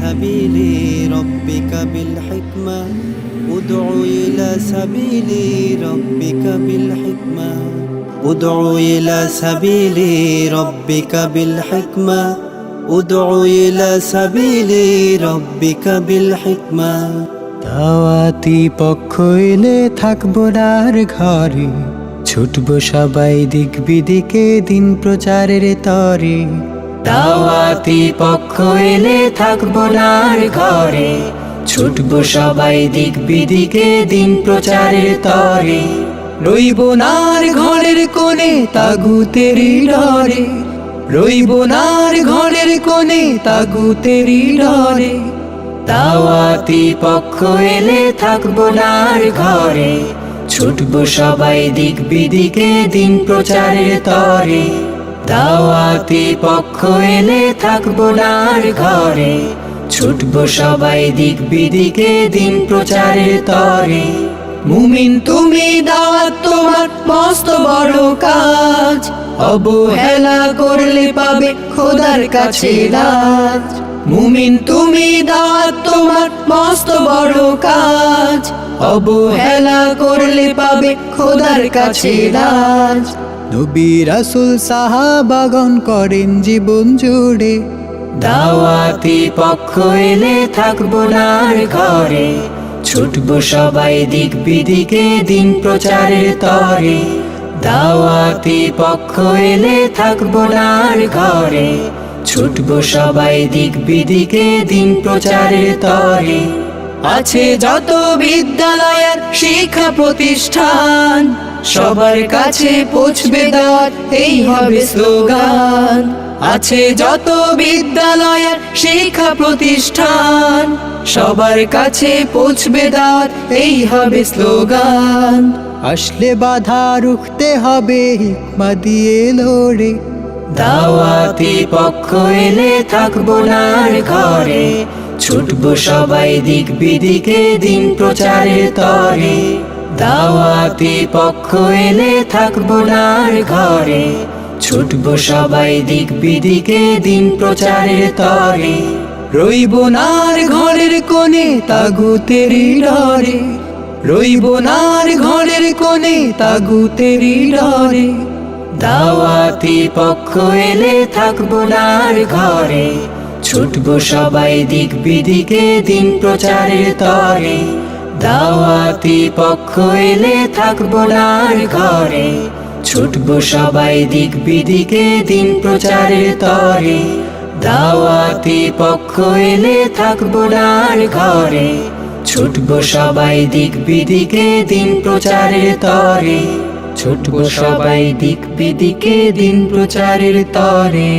سبيل ربك بالحكمة ادع إلى سبيل ربك بالحكمة ادع إلى سبيل ربك بالحكمة ادع إلى سبيل ربك بالحكمة দাওয়াতি পক্ষ এলে থাকবো ডার ঘরে ছুটবো সবাই দিক বিদিকে দিন প্রচারের তরে দাওয়াতি পক্ষ এলে থাকব ডার ঘরে। ছুটবো সবাই দিক বিদিকে দিন প্রচারের তরে। রইব নার ঘরের কোণে তাগুতেরি ডরে রইব নার ঘরের কোণে তাগুতেরি ডরে দাওয়াতি পক্ষ এলে থাকব নার ঘরে। ছুটবো সবাই দিক বিদিকে দিন প্রচারের তরে। দাওয়াতি পক্ষ এলে থাকব নার ঘরে। ছুটবো সবাই দিক বিদিকে দিন প্রচারের তরে। মুমিন তুমি দাওয়াত তোমার মস্ত বড় কাজ। অবহেলা করলে পাবে খোদার কাছে লাজ মুমিন, তুমি দাওয়াত তোমার মস্ত বড় কাজ। অবহেলা করলে পাবে খোদার কাছে লাজ নবী রাসূল সাহাবাগন করেন জীবন জুড়ে। দাওয়াতি পক্ষ এলে থাকব নার ঘরে। ছুটবো সবাই দিক বিদিকে দিন প্রচারের তরে। দাওয়াতি পক্ষ এলে থাকব নার ঘরে। ছুটবো সবাই দিক বিদিকে দিন প্রচারের তরে। আছে যত বিদ্যালয়ের শিক্ষা প্রতিষ্ঠান, সবার কাছে পৌঁছবে দাঁত এই হবে স্লোগান। আছে যত বিদ্যালয়ের শিক্ষা প্রতিষ্ঠান, সবার কাছে পৌঁছবে দাঁত এই হবে স্লোগান। আসলে বাধা রুখতে হবে হিকমা দিয়ে লড়ে। দাওয়াতি পক্ষ এলে থাকব নার ঘরে। ছুটবো সবাই দিক বিদিকে দিন প্রচারের তরে। দাওয়াতি পক্ষ এলে থাকব নার ঘরে। ছুটবো সবাই দিক বিদিকে দিন প্রচারের তরে। রইব নার ঘরের কোণে তাগুতেরি ডরে। রইব নার ঘরের কোণে তাগুতেরি ডরে। দাওয়াতি পক্ষ এলে থাকব নার ঘরে। ছুটবো সবাই দিক বিদিকে দিন প্রচারের তরে। দাওয়াতি পক্ষ এলে থাকব নার ঘরে। ছুটবো সবাই দিক বিদিকে দিন প্রচারের তরে। দাওয়াতি পক্ষ এলে থাকব নার ঘরে। ছুটবো সবাই দিক বিদিকে দিন প্রচারের তরে। ছুটবো সবাই দিক বিদিকে দিন প্রচারের তরে।